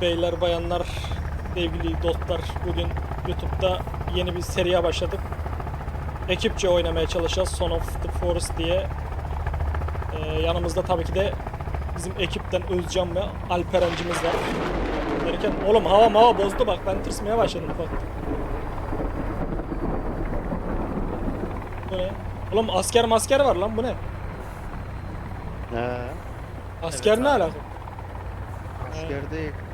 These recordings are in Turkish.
beyler, bayanlar, sevgili dostlar. Bugün YouTube'da yeni bir seriye başladık. Ekipçe oynamaya çalışacağız. Son of the Forest diye. Ee, yanımızda tabii ki de bizim ekipten Özcan ve Alperen'cimiz var. Derken oğlum hava hava bozdu bak ben tırsmaya başladım bak. Bu ne? Oğlum asker masker var lan bu ne? He. Asker Evet ne alaka? Asker değil. Ee,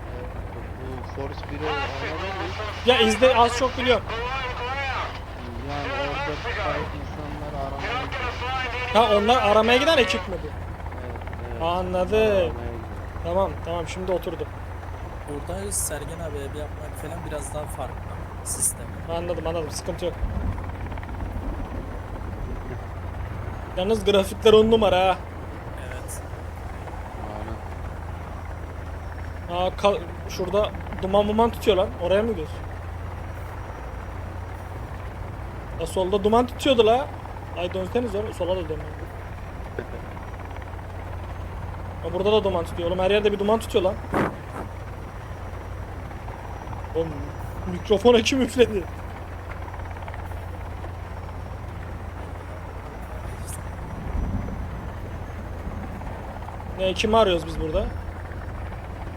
Force 1'i anladın mı? Ya izle az çok biliyorum. Yani orada sahip insanlar aramaya gidiyor. Ha onlar aramaya giden ekip mi bu? Evet, evet. Anladım. Aramaya gidiyor. Tamam tamam şimdi oturdu. Burada Sergen abi ev yapmak falan biraz daha farklı sistemi. Anladım anladım sıkıntı yok. Yalnız grafikler on numara ha. Evet. Aynen. Aa, ka- şurada duman muman tutuyor lan. Oraya mı gidiyorsun? Ya solda duman tutuyordu la. Ay dönseniz oğlum. Sola da dön. Ya burada da duman tutuyor. Oğlum her yerde bir duman tutuyor lan. Oğlum mikrofona kim üfledi? Ne kimi arıyoruz biz burada?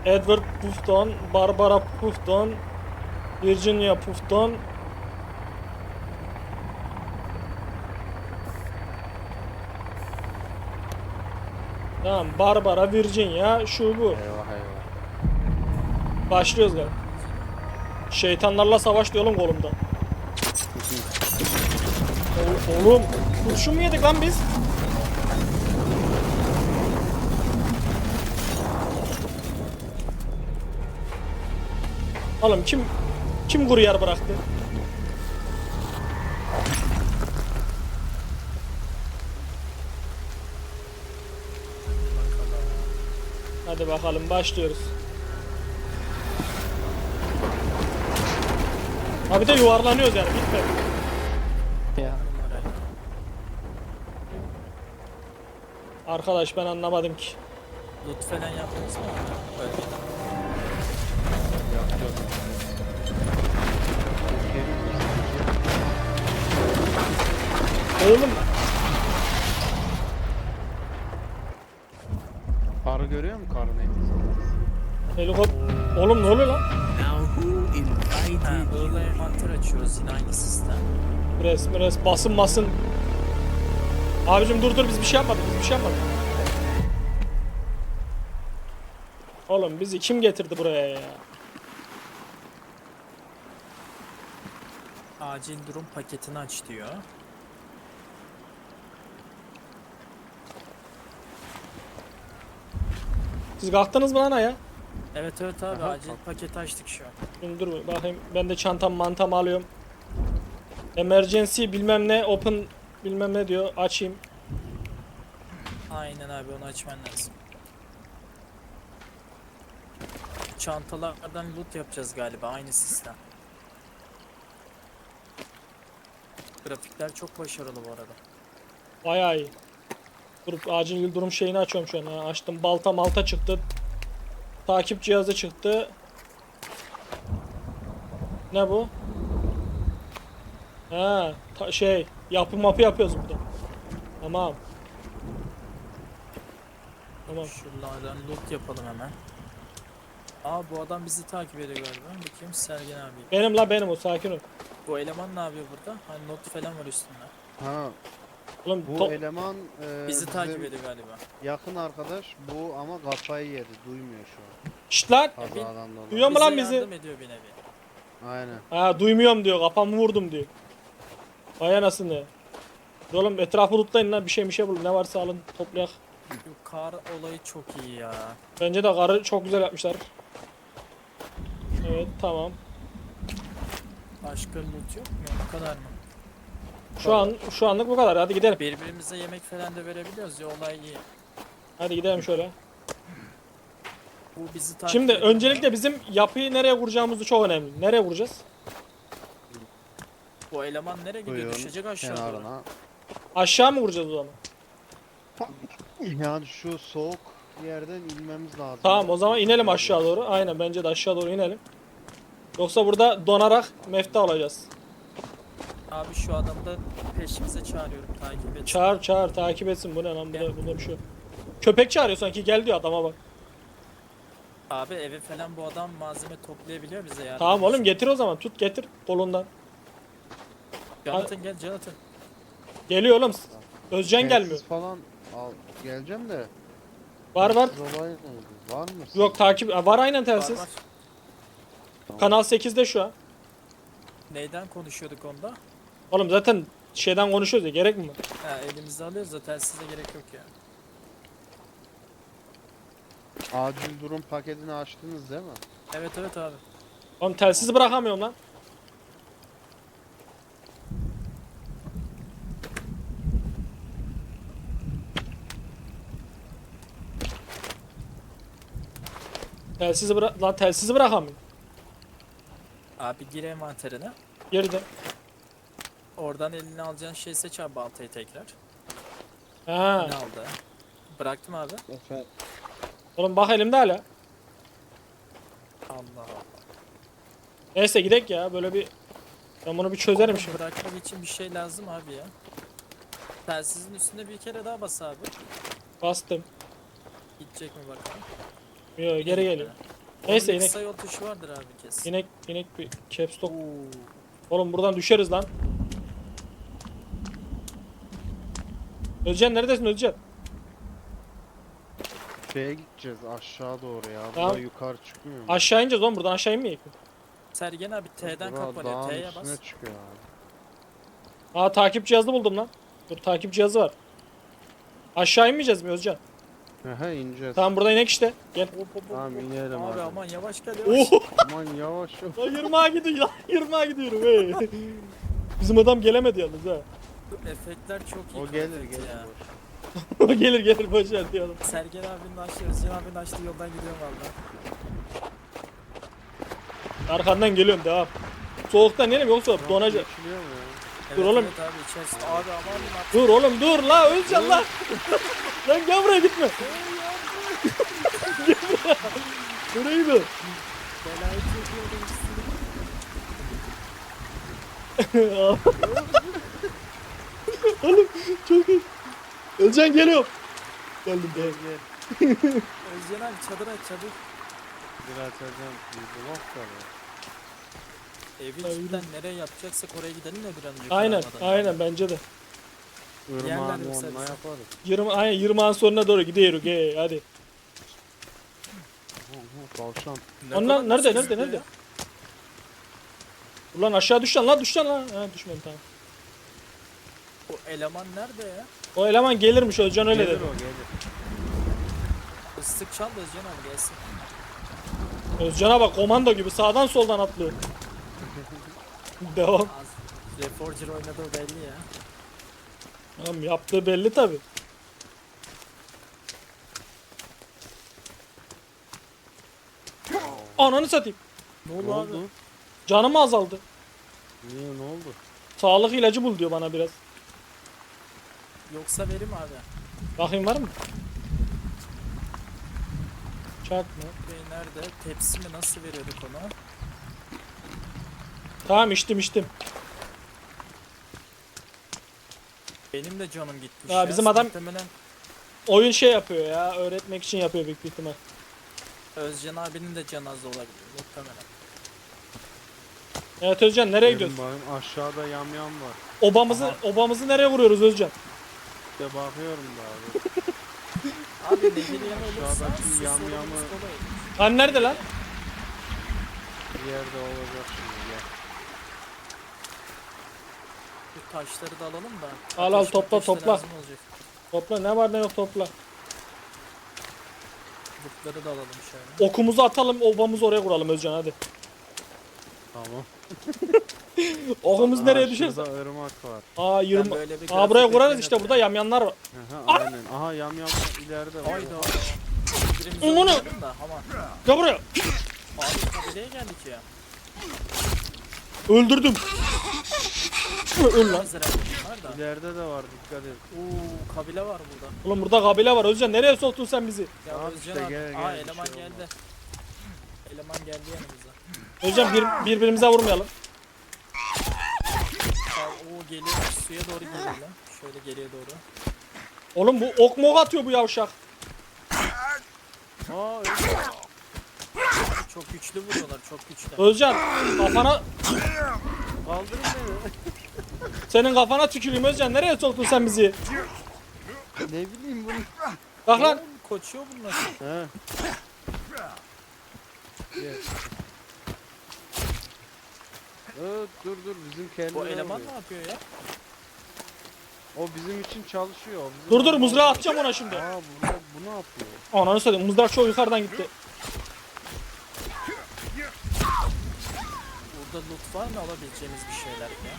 Edward Puffton, Barbara Puffton, Virginia Puffton. Tamam, Barbara, Virginia, şu bu. Eyvah eyvah. Başlıyoruz galiba. Şeytanlarla savaş diyor oğlum kolumda. Oğlum, kurşun mu yedik lan biz? Oğlum kim kim kuru yer bıraktı? Hadi bakalım başlıyoruz. Abi de yuvarlanıyoruz yani bitmedi. Ya. Arkadaş ben anlamadım ki. Loot falan yaptınız mı? Bölgede. Oğlum Karı görüyor musun karın etkisi? helikop... Oğlum ne oluyor lan? Burada envanter açıyoruz yine aynı sistem. Resmi res basın basın. Abicim dur dur biz bir şey yapmadık biz bir şey yapmadık. Oğlum bizi kim getirdi buraya ya? Acil durum paketini aç diyor. Siz kalktınız mı lan ya? Evet evet abi Aha, acil kalk. paketi açtık şu an. Dur, dur bakayım ben de çantam mantam alıyorum. Emergency bilmem ne open bilmem ne diyor açayım. Aynen abi onu açman lazım. Çantalardan loot yapacağız galiba aynı sistem. Grafikler çok başarılı bu arada. Bayağı iyi. Dur acil durum şeyini açıyorum şu an. Ha, açtım balta malta çıktı. Takip cihazı çıktı. Ne bu? Ha, şey yapı mapı yapıyoruz burada. Tamam. Tamam. Şuralardan loot yapalım hemen. Aa bu adam bizi takip ediyor galiba. Bakayım Sergen abi. Benim la benim o sakin ol. Bu eleman ne yapıyor burada? Hani not falan var üstünde. Ha Oğlum bu eleman e, Bizi bizim takip ediyor galiba. yakın arkadaş bu ama kafayı yedi duymuyor şu an. Şşt lan. Kazadan dolayı. Duyuyor mu lan bizi? yardım ediyor bir nevi. Aynen. Ha duymuyorum diyor. Kafamı vurdum diyor. Vay anasını. Dur Oğlum etrafı lootlayın lan bir şey bir şey bulun. Ne varsa alın toplayak. Şu kar olayı çok iyi ya. Bence de karı çok güzel yapmışlar. Evet tamam. Başka loot yok mu? Bu kadar mı? Şu an şu anlık bu kadar. Hadi gidelim. Birbirimize yemek falan da verebiliyoruz ya olay iyi. Hadi gidelim şöyle. Bu bizi takip Şimdi ediyor. öncelikle bizim yapıyı nereye kuracağımız çok önemli. Nereye kuracağız? Bu eleman nereye gidiyor? Suyun Düşecek aşağı doğru. kenarına. Aşağı mı kuracağız o zaman? Yani şu soğuk yerden inmemiz lazım. Tamam o zaman inelim aşağı doğru. Aynen bence de aşağı doğru inelim. Yoksa burada donarak mefta alacağız. Abi şu adamı da peşimize çağırıyorum takip et. Çağır çağır takip etsin bu ne lan burada, burada bir şey yok. Köpek çağırıyor sanki gel diyor adama bak. Abi eve falan bu adam malzeme toplayabiliyor bize ya. Tamam oğlum getir o zaman tut getir kolundan. Jonathan gel Jonathan. Geliyor oğlum. Özcan Telsiz gelmiyor. falan al geleceğim de. Var var. telsiz? Var mı? Yok takip var aynen Var telsiz. var. Tamam. Kanal 8'de şu an. Neyden konuşuyorduk onda? Oğlum zaten şeyden konuşuyoruz ya gerek mi? var? Ha elimizde alıyoruz da telsize gerek yok ya. Acil durum paketini açtınız değil mi? Evet evet abi. Oğlum telsizi bırakamıyorum lan. Telsizi bırak lan telsizi bırakamıyorum. Abi gir envanterine. Geride. Oradan eline alacağın şey seç abi baltayı tekrar. Ha. Ne aldı? Bıraktım abi. Efendim. Oğlum bak elimde hala. Allah Allah. Neyse gidek ya böyle bir ben bunu bir çözerim şimdi. Bırakmak için bir şey lazım abi ya. Telsizin üstüne bir kere daha bas abi. Bastım. Gidecek mi bakalım. Yo, geri geliyor. Neyse inek kısa yol tuşu vardır abi kesin. inek inek bir caps lock. Oo. Oğlum buradan düşeriz lan. Özcan neredesin Özcan? Şeye gideceğiz aşağı doğru ya. Tamam. Burada yukarı çıkmıyor mu? Aşağı ineceğiz oğlum buradan aşağı inmeyek mi? Sergen abi T'den Bura kapanıyor. dağın T'ye üstüne bas. çıkıyor abi. Aa takip cihazı buldum lan. Dur takip cihazı var. Aşağı inmeyeceğiz mi Özcan? Aha ineceğiz. Tamam burada inek işte. Gel. Hop, hop, hop, Tamam, inelim abi. abi. aman yavaş gel yavaş. Oh! Aman yavaş yavaş. Lan yırmağa gidiyor lan. Yırmağa gidiyorum hey. Bizim adam gelemedi yalnız ha. Efektler çok iyi. O gelir gelir. ya. boş. O gelir gelir boş ver diyorum. Sergen abinin açtığı, Özcan abinin açtığı yoldan gidiyorum valla. Arkandan geliyorum devam. Soğuktan inelim yoksa donacak. Geçiliyor mu ya? Evet, oğlum. Evet abi içerisinde. Abi aman. Dur oğlum dur la Özcan la. lan gel buraya gitme. Gel buraya. Nereye gidiyorsun? Belayı üstüne. oğlum çok iyi. Özcan geliyor. Geldim Gel gel. Özcan abi çadır aç çadır. Bir açacağım. Bir bak da be. Evi nereye yapacaksak oraya gidelim de bir an önce. Aynen aynen bence de. Irmağın Yerler onunla yükselsin. yaparız. 20 aynen 20 an sonuna doğru gidiyoruz. Gel hadi. Hu, hu, Tavşan. Onlar nerede nerede ya. nerede? Ulan aşağı düş lan lan düş lan. Ha düşmedim tamam. O eleman nerede ya? O eleman gelirmiş Özcan öyle gelir dedi. o gelir. Islık çal da Özcan abi gelsin. Özcan'a bak komando gibi sağdan soldan atlıyor. Devam. Az Reforger oynadığı belli ya. Tamam yaptığı belli tabi. Ananı satayım. Ne Ne oldu abi? oldu? Canım azaldı. Niye ne oldu? Sağlık ilacı bul diyor bana biraz. Yoksa verim abi. Bakayım var mı? Çakma. Bey nerede? Tepsi mi nasıl veriyorduk ona? Tamam içtim içtim. Benim de canım gitmiş Ya ya. bizim adam- Muhtemelen Oyun şey yapıyor ya öğretmek için yapıyor büyük bir ihtimal. Özcan abinin de canı az olabilir. Muhtemelen. Evet Özcan nereye Gelin gidiyorsun? bakayım, Aşağıda yamyam var. Obamızı Aha. obamızı nereye vuruyoruz Özcan? De bakıyorum da abi. Abi ne geleyen olursa Aşağıdaki siz yam sorunuz yamı- kolay. Hani nerede lan? Bir yerde olacak şimdi gel. Bu taşları da alalım da. Al, al, topla, topla. lazım olacak. Topla ne var ne yok topla. Bukları da alalım şöyle. Okumuzu atalım obamızı oraya kuralım Özcan hadi. Tamam. Okumuz Aa, nereye düşerse. Şurada ırmak var. Aa Ben 20. böyle bir Aa grafik buraya kurarız işte burada yamyanlar var. Aha, aynen. Aha yamyam ileride. var. Hayda. Birimizi da aman. Gel buraya. Abi kabileye geldik ya. Öldürdüm. Öl lan. İleride de var dikkat et. Oo kabile var burada. Oğlum burada kabile var. Özcan nereye soktun sen bizi? Ya Tamam Özcan işte, abi. gel, Aa gel, bir eleman şey geldi. Eleman geldi yanımıza. Özcan bir, birbirimize vurmayalım. Aa, o geliyor suya doğru geliyor lan. Şöyle geriye doğru. Oğlum bu ok mok atıyor bu yavşak. Aa öyle. Çok güçlü vuruyorlar çok güçlü. Özcan kafana Kaldırın beni. senin kafana tüküreyim Özcan. Nereye soktun sen bizi? ne bileyim bunu. Bak lan. Oğlum, Koçuyor bunlar. He. Gel. Evet, dur dur bizim kendine Bu eleman ne yapıyor ya? O bizim için çalışıyor. o bizim Dur dur mızrağı atacağım ona şimdi. Aa bu, bu ne yapıyor? Ananı satayım mızrak çok yukarıdan gitti. Burada loot var mı alabileceğimiz bir şeyler ya?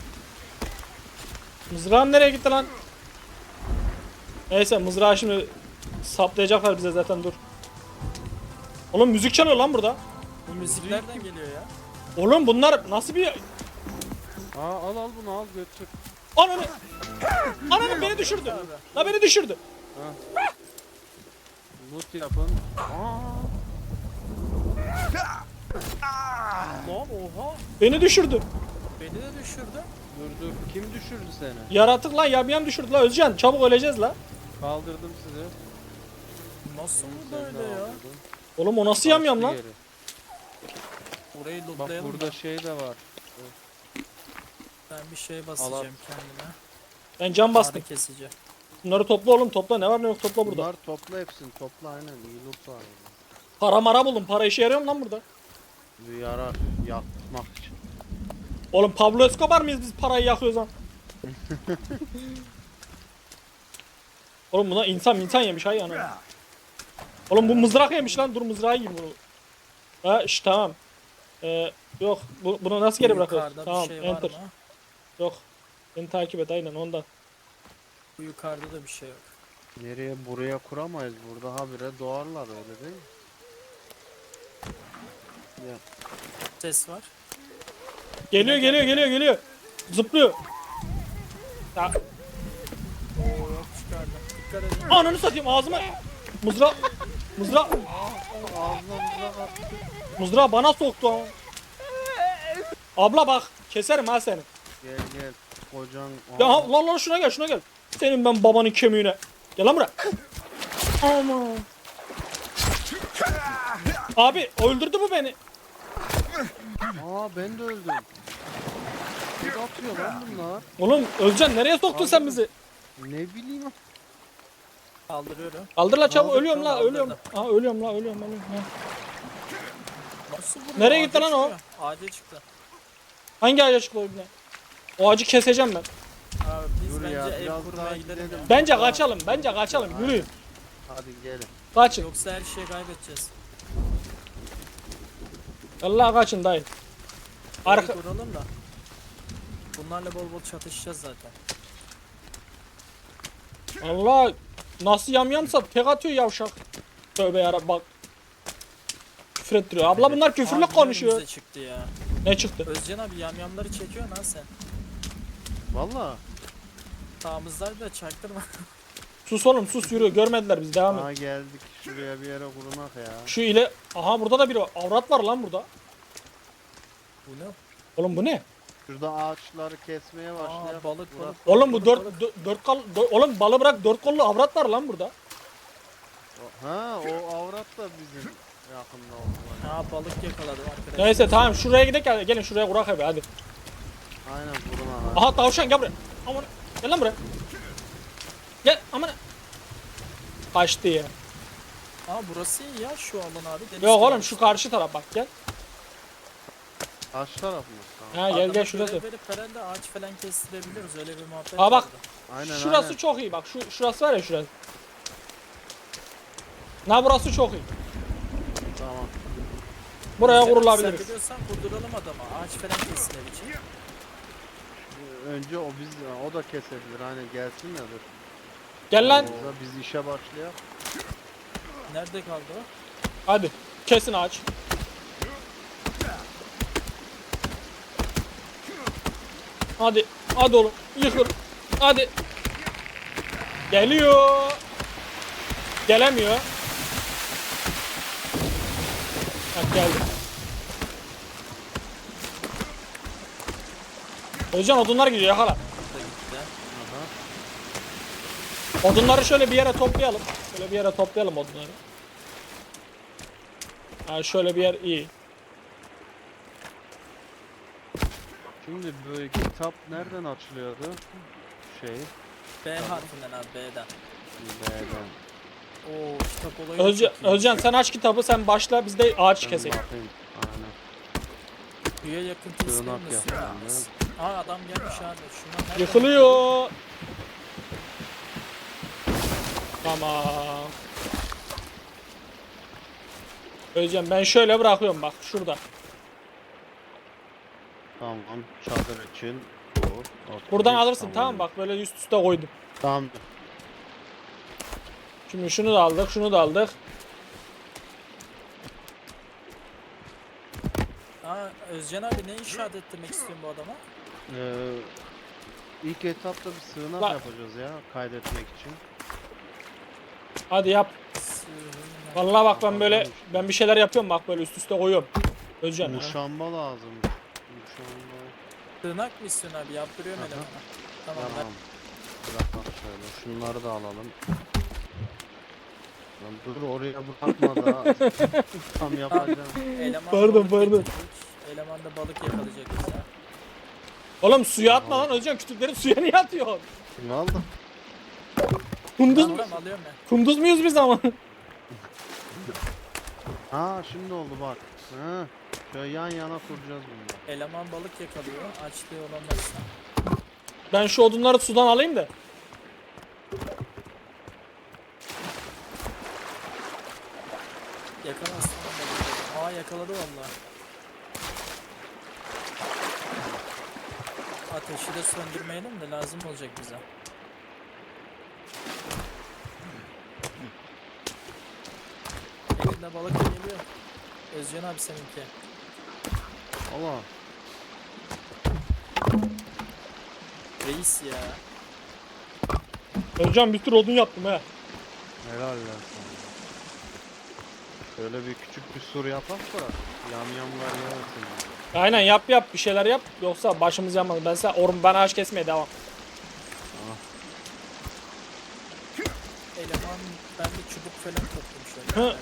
Mızrağın nereye gitti lan? Neyse mızrağı şimdi saplayacaklar bize zaten dur. Oğlum müzik çalıyor lan burada. Bu müzik nereden geliyor ya? Oğlum bunlar nasıl bir... Aa al al bunu al götür. Ananı... Ananı beni düşürdü. La beni düşürdü. Loot yapın. Aa. Lan oha. Beni düşürdü. Beni de düşürdü. Dur dur. Kim düşürdü seni? Yaratık lan yamyam düşürdü la Özcan. Çabuk öleceğiz la. Kaldırdım sizi. Nasıl Seni burada de öyle ya? Oğlum o nasıl yamyam lan? Burayı Bak lootlayalım burada da. şey de var. Ben bir şey basacağım kendime. Ben cam bastım. Ağrı kesici. Bunları topla oğlum topla. Ne var ne yok topla burada. Bunlar topla hepsini topla aynen iyi loot var. Para mara buldum. Para işe yarıyor mu lan burada? Yarar yakmak için. Oğlum Pablo Escobar mıyız biz parayı yakıyoruz lan? Oğlum buna insan insan yemiş hay ana. Oğlum bu mızrak yemiş lan. Dur mızrağı yiyeyim bunu. Ha iş tamam. Ee, yok bu, bunu nasıl geri bırakıyoruz? Yukarıda Tamam şey var enter. mı? Yok. Beni takip et aynen ondan. Bu yukarıda da bir şey yok. Nereye buraya kuramayız burada habire doğarlar öyle değil mi? Ya. Ses var. Geliyor geliyor geliyor geliyor. Zıplıyor. Ya, Oo yok çıkardım. Dikkat edin. ananı satayım ağzıma. Ağzına mızrak attı. Mızrağı bana soktu ama. Abla bak keserim ha seni. Gel gel. Kocan. Ya ha, lan lan şuna gel şuna gel. Senin ben babanın kemiğine. Gel lan buraya. Aman. Abi öldürdü bu beni. Aa ben de öldüm. Ne atıyor lan bunlar? Oğlum Özcan nereye soktun sen bizi? Ne bileyim. Kaldırıyorum. Kaldır la çabuk ölüyorum la ölüyorum. Ha ölüyorum la ölüyorum ölüyorum. Ha. Nasıl vuruyor? Nereye gitti Ağaca lan o? çıkıyor. Ağaca çıktı. Hangi ağaca çıktı o ibne? O ağacı keseceğim ben. Abi biz Dur bence ya, ev biraz kurmaya daha gidelim gidelim. ya. Bence kaçalım bence kaçalım yürüyün. Hadi gelin. Kaçın. Yoksa her şeyi kaybedeceğiz. Allah kaçın dayı. Arka... Kuralım da. Bunlarla bol bol çatışacağız zaten. Allah nasıl yamyamsa tek atıyor yavşak. Tövbe yara bak. Küfür ettiriyor. Abla bunlar küfürlü Abi konuşuyor. önümüze çıktı ya. Ne çıktı? Özcan abi yamyamları çekiyor lan sen. Valla. Sağımızdaydı da çaktırma. Sus oğlum sus yürü. Görmediler biz devam et. Aa geldik şuraya bir yere kurmak ya. Şu ile aha burada da bir avrat var lan burada. Bu ne? Oğlum bu ne? Şurada ağaçları kesmeye başlayalım. Aa balık balık. Oğlum bu dört balık. dö- dört kol dö- oğlum balı bırak dört kollu avrat var lan burada. Ha o avrat da bizim yakında oldu. Aa balık yakaladım arkadaşlar. Neyse tamam şuraya gidelim gelin şuraya kurak abi hadi. Aynen kuruna ha. Aha tavşan gel buraya. Aman gel lan buraya. Gel aman. Kaçtı ya. Aa burası iyi ya şu alan abi. Deniz Yok oğlum şu karşı taraf bak gel. Taş taraf mı? Tamam. Ha gel gel şurası. verip herhalde ağaç falan kestirebiliyoruz öyle bir muhabbet Aa, bak. vardı. Aynen Şurası aynen. çok iyi bak. Şu şurası var ya şurası. Na burası çok iyi. Tamam. Buraya Sen- kurulabiliriz. Sen biliyorsan kurduralım adama ağaç falan kesilebilecek. Önce o biz o da kesebilir hani gelsin ya dur. Gel lan. Orada biz işe başlayalım. Nerede kaldı o? Hadi. Kesin ağaç. Hadi. Hadi oğlum. Yıkıl. Hadi. Geliyor. Gelemiyor. Bak geldi. Hocam odunlar gidiyor yakala. Da gitti. Aha. Odunları şöyle bir yere toplayalım. Şöyle bir yere toplayalım odunları. Ha şöyle bir yer iyi. Şimdi böyle kitap nereden açılıyordu? Şey. B harfinden abi B'den. B'den. Oo kitap olayı Özcan. Özcan sen aç kitabı sen başla biz de ağaç Ben keselim. bakayım. Aynen. Kuyuya yakın almaz. Aa adam gelmiş abi. Şuna Yıkılıyor. Tamam. Özcan ben şöyle bırakıyorum bak şurada. Tamam. Çadır için bu. Buradan alırsın tamam mı? bak böyle üst üste koydum. Tamam. Şimdi şunu da aldık şunu da aldık. Aa Özcan abi ne inşaat ettirmek istiyorsun bu adama? Ee, ilk etapta bir sığınak Bak. yapacağız ya kaydetmek için. Hadi yap. Vallahi bak ben böyle ben bir şeyler yapıyorum bak böyle üst üste koyuyorum. Özcan. ha. Muşamba lazım. Muşamba. Sığınak mı istiyorsun abi? Yaptırıyorum Aha. elemana. Tamam, Tamam. Bırak bak şöyle. Şunları da alalım. Lan dur oraya bırakma da. Tam yapacağım. eleman Pardon, balık pardon. Eleman da balık yakalayacak bize. Oğlum suya atma lan Özcan kütükleri suya niye atıyorsun? Ne oldu? Kunduz, mu- Tamam alıyorum ben. kunduz muyuz biz ama? Ha şimdi oldu bak. Ha. Şöyle yan yana kuracağız bunu. Eleman balık yakalıyor. Açlığı olan varsa. Ben şu odunları sudan alayım da. Yakalasın. balığı. Aa yakaladı valla. Ateşi de söndürmeyelim de lazım olacak bize. Elinde balık geliyor. Özcan abi seninki. Allah. Reis ya. Özcan bir sürü odun yaptım he. Helal lan sana. Şöyle bir küçük bir sur yapak da yamyamlar yemesin. Aynen yap yap bir şeyler yap. Yoksa başımız yanmaz. Ben sen orum ben ağaç kesmeye devam. Eleman ben bir çubuk falan toptum şöyle. Hı.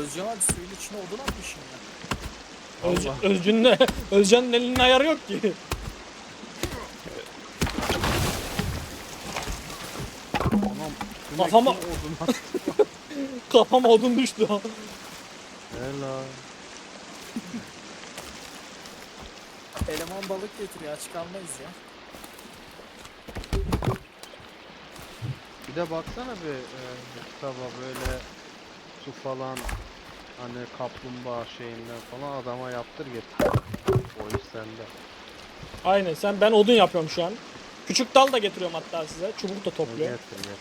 Özcan abi suyun içine odun atmışım ya. Öz, Allah. Özcan'ın Özcan'ın elinin ayarı yok ki. Anam. Kafama- odun at- Kafama odun düştü. Helal. Eleman balık getiriyor aç kalmayız ya. Bir de baksana bir e, kitaba böyle su falan hani kaplumbağa şeyinden falan adama yaptır getir. O iş sende. Aynen sen ben odun yapıyorum şu an. Küçük dal da getiriyorum hatta size. Çubuk da topluyorum. Getir getir.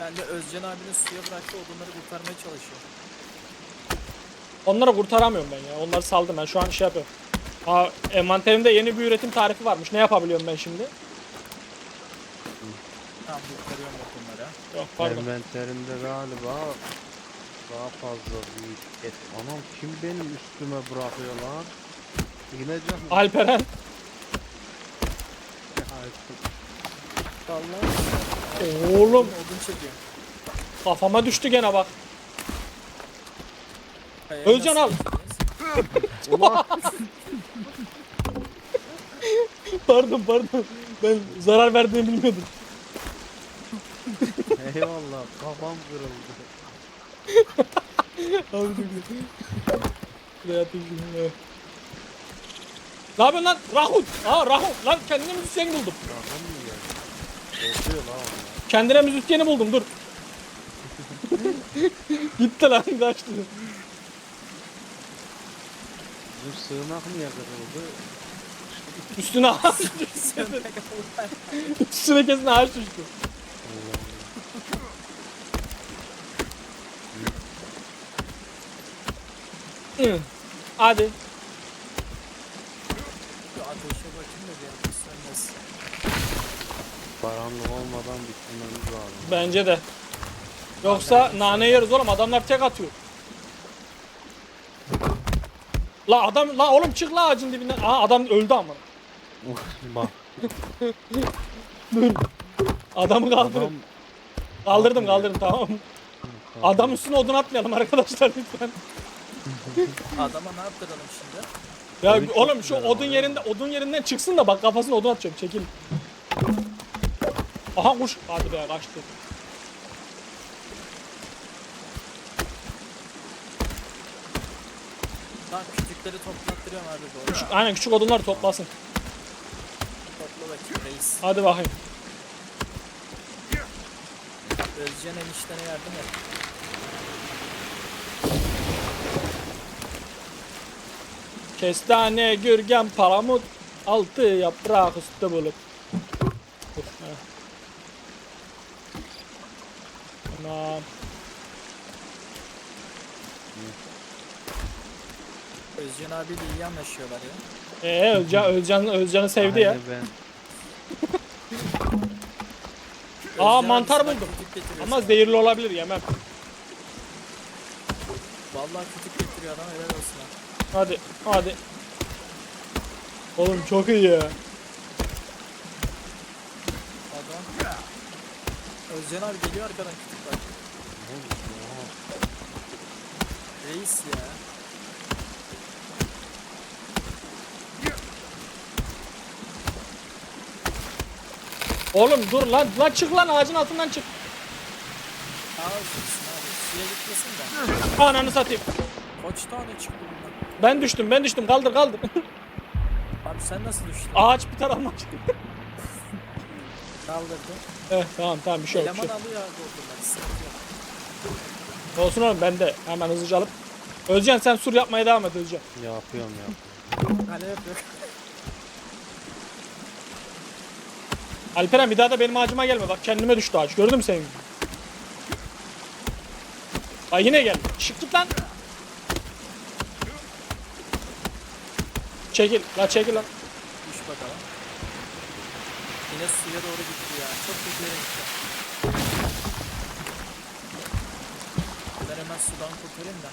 Ben de Özcan abinin suya bıraktığı odunları kurtarmaya çalışıyorum. Onları kurtaramıyorum ben ya. Onları saldım ben. Şu an şey yapıyorum. Aa, envanterimde yeni bir üretim tarifi varmış. Ne yapabiliyorum ben şimdi? Tamam kurtarıyorum odunları. Yok pardon. Envanterinde galiba daha fazla büyük et. Anam kim benim üstüme bırakıyor lan? İneceğim. Alperen. Oğlum odun çekiyorum. kafama düştü gene bak. Kayaya Özcan al. Ulan Pardon pardon. Ben zarar verdiğini bilmiyordum. eyvallah kafam kırıldı. Abi dur dur. Şuraya atayım evet. Ne yapıyorsun lan? Rahut. Aa Rahut. Lan kendine müzisyeni buldum. Kafam mı geldi? Korkuyor lan onlar. Kendine müzisyeni buldum dur. Gitti lan kaçtı. Bizim sığınak niye kırıldı? Üstüne ağaç düştü. Üstüne kesin ağaç düştü. Allah Hı. Hadi. Ateşe bakayım da bir. Karanlık olmadan bitirmemiz lazım. Bence de. Yoksa nane yeriz oğlum adamlar tek atıyor. La adam la oğlum çık la ağacın dibinden. Aa adam öldü ama. Bak Adamı kaldırın. adam Kaldırdım kaldırdım tamam. Adam üstüne odun atmayalım arkadaşlar lütfen. Adama ne yaptıralım şimdi? Ya çok oğlum şu odun yerinde odun yerinden çıksın da bak kafasına odun atacağım çekil. Aha kuş. Hadi be kaçtı. Tamam küçükleri toplattırıyorum abi doğru. Küçük, aynen küçük odunları toplasın. Topla bakayım reis. Hadi bakayım. Özcan eniştene yardım et. Kestane, gürgen, palamut, altı yaprak üstü bulup. Tamam. Özcan abiyle iyi anlaşıyorlar ya. Ee, Özcan, Özcan, Özcan'ı sevdi ya. Aynı ben. Aa, Özcan mantar abi sana buldum. kütük getiriyor Ama sana. zehirli olabilir yemem. Vallahi kütük getiriyor adam helal olsun ha. Hadi, hadi. Oğlum çok iyi ya. Adam. Özcan abi geliyor arkadan kütük bak. Reis ya. Oğlum dur lan, lan çık lan ağacın altından çık. Çıksın abi. Suya gitmesin de. Ananı satayım. Kaç tane çıktı? Ben düştüm, ben düştüm. Kaldır, kaldır. Abi sen nasıl düştün? Ağaç bir tarafından Kaldırdı. Eh tamam tamam bir şey yok. Bir Eleman şey. alıyor abi. Sıkıntı yok. Olsun oğlum ben de hemen hızlıca alıp. Özcan sen sur yapmaya devam et Özcan. Yapıyorum ya. Kale yapıyor. Alperen bir daha da benim ağacıma gelme bak kendime düştü ağaç gördün mü senin? Ay yine gel. Şık git lan. Çekil. La çekil lan. Düş bakalım. Yine suya doğru gitti ya. Çok kötü gitti. Ben hemen sudan kurtarayım da.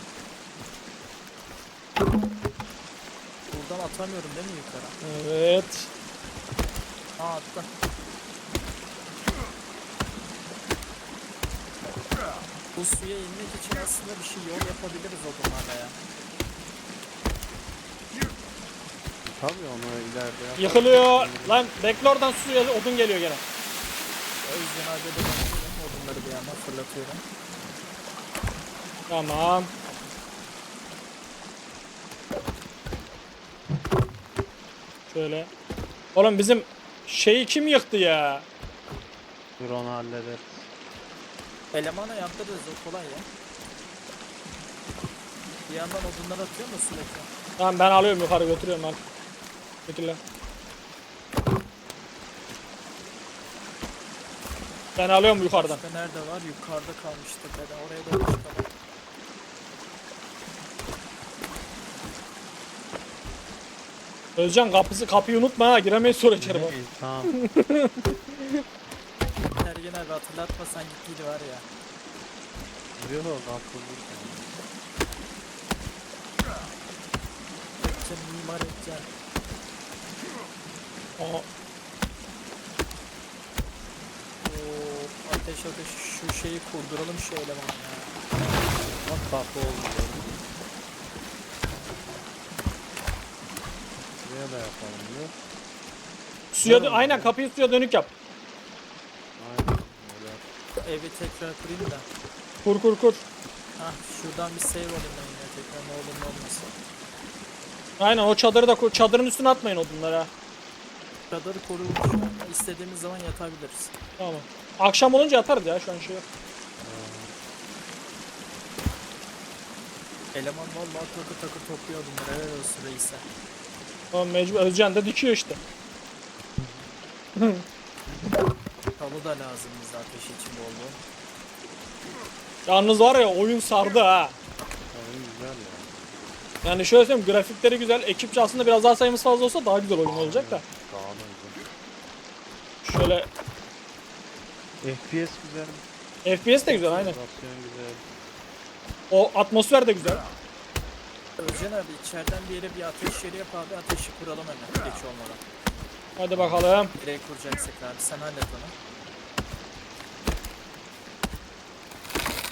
Buradan atamıyorum değil mi yukarı? Evet. Aa attı. Bu suya inmek için aslında bir şey yol yapabiliriz odunlarla ya. Tabii onu ileride yap. Yıkılıyor. Lan bekle oradan suya odun geliyor gene. Özcan abi de bakıyorum. Odunları bir yandan fırlatıyorum. Tamam. Şöyle. Oğlum bizim şeyi kim yıktı ya? Dur onu hallederiz. Elemana yaptırırız o kolay ya. Bir yandan odunları atıyor mu sürekli? Tamam ben alıyorum yukarı götürüyorum lan. Teşekkürler. Ben alıyorum yukarıdan. Başka nerede var? Yukarıda kalmıştı. Ben oraya doğru çıkalım. Özcan kapısı kapıyı unutma ha giremeyiz sonra içeri bak. Tamam. Ergen abi hatırlatmasan gittiydi var ya. Yok burada. Edeceksin mimar edeceksin. Oo, ateş ateş şu şeyi kurduralım şu elemanı ya. Bak kapı oldu. Buraya da yapalım diyor. suya dö- Tamam. aynen kapıyı suya dönük yap. Aynen öyle. Evi tekrar kurayım da. Kur kur kur. Hah şuradan bir save alayım ben yine tekrar ne olur ne olmasın. Aynen o çadırı da kur. Çadırın üstüne atmayın odunları ha. Şu an. İstediğimiz zaman yatabiliriz. Tamam. Akşam olunca yatarız ya şu an şey yok. Eleman vallahi takır takır topluyor bunları. Helal olsun reise. Tamam mecbur Özcan da dikiyor işte. Talı da lazım bize ateş için bol bol. Yalnız var ya oyun sardı ha. Oyun güzel ya. Yani şöyle söyleyeyim grafikleri güzel. Ekipçi aslında biraz daha sayımız fazla olsa daha güzel oyun olacak da. Şöyle FPS güzel. FPS de güzel aynen. Simülasyon güzel. O atmosfer de güzel. Özcan abi içeriden bir yere bir ateş yeri yap abi ateşi kuralım hemen geç olmadan. Hadi bakalım. Nereye kuracaksak abi sen hallet onu.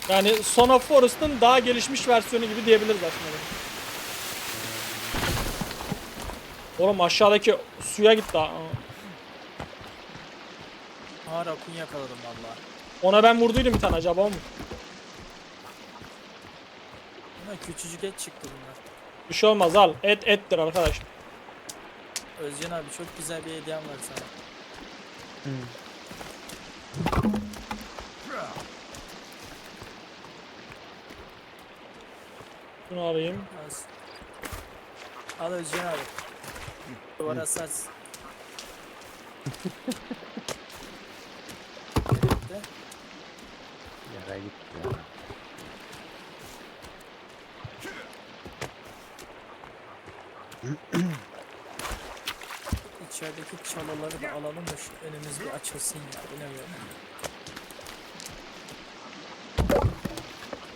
Yani Son of Forest'ın daha gelişmiş versiyonu gibi diyebiliriz aslında. Oğlum aşağıdaki suya gitti. ha. Ha rakun yakaladım valla. Ona ben vurduydum bir tane acaba mu? Ama küçücük et çıktı bunlar. Bir şey olmaz al. Et ettir arkadaş. Özcan abi çok güzel bir hediyem var sana. Şunu arayayım. Az. Al Özcan abi. Duvara asarsın. Bitti. Yere gitti ya. İçerideki çalıları da alalım da şu önümüz bir açılsın ya. Bilemiyorum.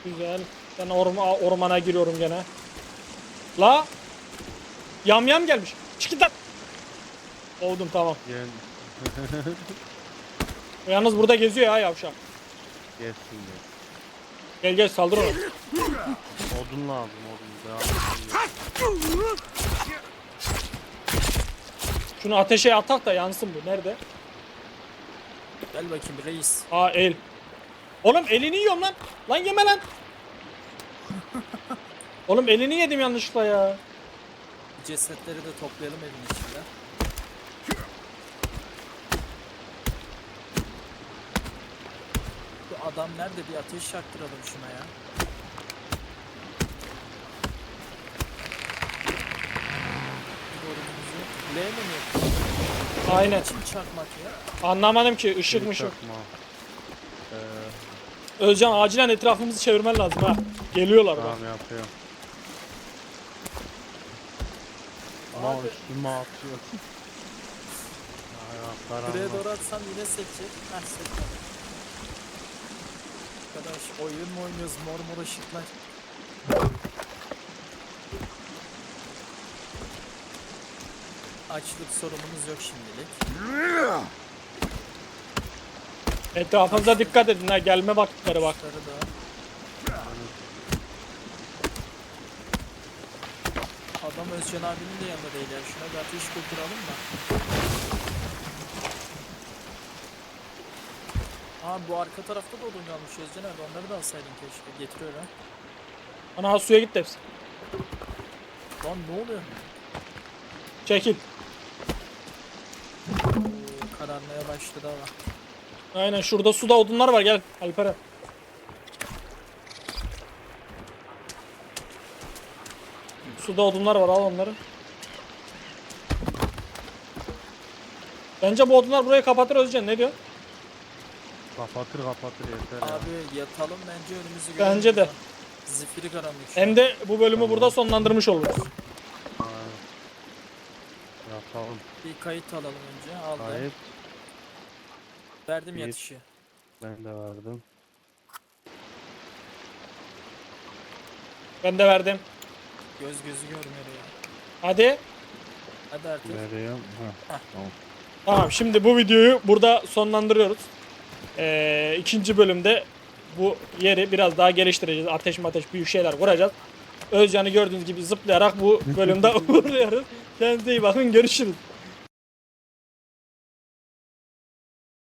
Güzel. Ben orma, ormana giriyorum gene. La. Yam yam gelmiş. Çık git lan. Oldum tamam. Gel. Yalnız burada geziyor ya yavşak. Gelsin gel. Gel gel saldır onu. Odun lazım odun. Devam. Şunu ateşe atak da yansın bu. Nerede? Gel bakayım reis. Aa el. Oğlum elini yiyorum lan. Lan yeme lan. Oğlum elini yedim yanlışlıkla ya. Cesetleri de toplayalım evin içinde. Adam nerede? Bir ateş yaktıralım şuna ya. Borumuzu L mi mi yapıyoruz? Aynen. İçim çakmak ya. Anlamadım ki ışık Geri mışık. çakma. Ee, Özcan acilen etrafımızı çevirmen lazım ha. Geliyorlar bak. tamam yapıyorum. Ama Abi. üstüme atıyor. Ayaklar Buraya ama. doğru atsam yine sekecek. Heh sekmedi. Arkadaş oyun mu oynuyoruz mor mor ışıklar. Açlık sorunumuz yok şimdilik. Etrafınıza dikkat edin ha. Gelme vakitleri bak. Da. Adam Özcan abinin de yanında değil ya. Şuna bir ateş kurduralım da. Aa bu arka tarafta da odun kalmış Özcan abi. Onları da alsaydın keşke. Getiriyor ha. Ana suya gitti hepsi. Lan ne oluyor? Çekil. Oo, kararmaya başladı ama. Aynen şurada suda odunlar var gel Alperen. Suda odunlar var al onları. Bence bu odunlar burayı kapatır Özcan ne diyor? Kapatır kapatır yeter ya. Abi yatalım bence önümüzü Bence de. Zifiri karanlık şu. Hem de bu bölümü burada sonlandırmış oluruz. Aynen. Yapalım. Bir kayıt alalım önce. Aldım. Kayıt. Verdim Bir. yatışı. Ben de verdim. Ben de verdim. Göz gözü görmüyor ya. Hadi. Hadi artık. Veriyorum. Ha. Tamam şimdi bu videoyu burada sonlandırıyoruz. Ee, ikinci bölümde bu yeri biraz daha geliştireceğiz. Ateş ateş büyük şeyler kuracağız. Özcan'ı gördüğünüz gibi zıplayarak bu bölümde uğurluyoruz. Kendinize iyi bakın görüşürüz.